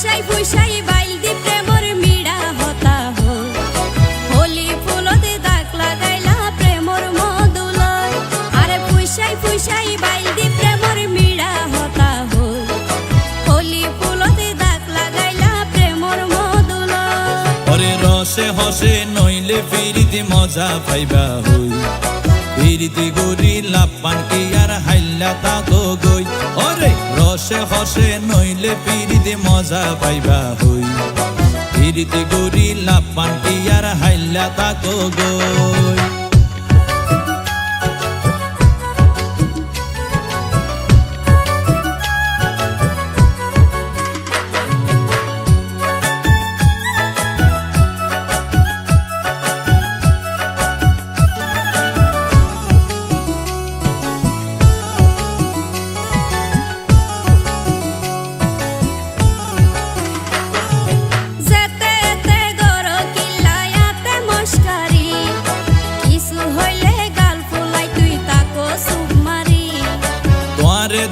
ফুসাই ফুসাই বাইল দি প্রেমর মিড়া হতা হোলি ফুলতে দাগ লাগাইলা প্রেমর মধুলয় আরে ফুসাই ফুসাই বাইল দি প্রেমর মিড়া হতা হোলি ফুলতে দাগ লাগাইলা প্রেমর মধুলয় ওরে রসে হসে নইলে ফিরিতে মজা পাইবা হই। ফিরিতে গরি লাপান কি আর হাইলা তাকো গই। রসে হসে নইলে পিড়িতে মজা পাইবা হই। পিড়িতে গরি লাভ পান্টি আর হাইলা তাকো গই।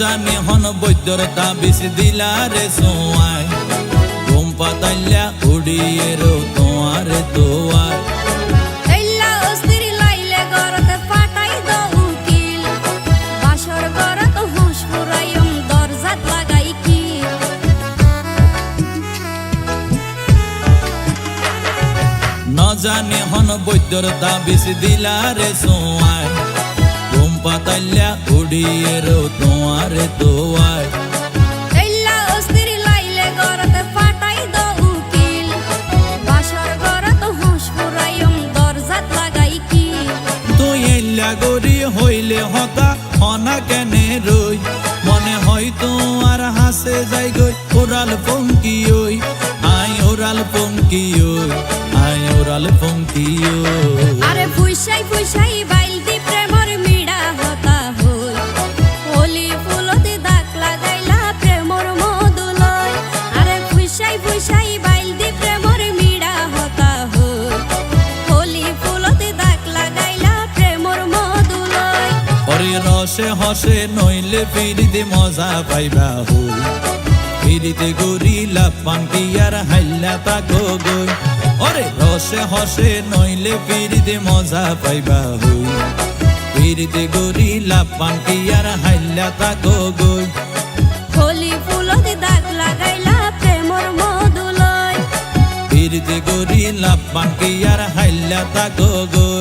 জানি হন বৈদ্যর তাবিজ দিলা রে সোয়াই। ঘুম পাতাইলা উড়িয়ে রো তোমারে তোয়ার এইলা অস্থির লাইলে গরতে ফাটাই দ উকিল বাসর গরত হুঁশ ফুরাইম দরজাত লাগাই কি ন জানি হন বৈদ্যর তাবিজ দিলা রে সোয়াই। ঘুম পাতাইলা উড়িয়ে রো তোমারে গরি হইলে হতা হনা কেনে রই মনে হয় তোমার হাসে যাই গই ওরাল পঙ্কি ওই আই ওরাল পঙ্কি ওই আই ওরাল পঙ্কি ওই আরে ফুইসাই ফুইসাই রসে হসে নইলে ফিরিতে মজা পাইবা হই ফিরিতে গরি লাপান কি আর হাইলা তাকো গই ওরে রসে হসে নইলে ফিরিতে মজা পাইবা হই ফিরিতে গরি লাপান কি আর হাইলা তাকো গই হোলি ফুলতে দাগ লাগাইলা প্রেমর মধুলয়। ফিরিতে গরি লাপান কি আর হাইলা তাকো গই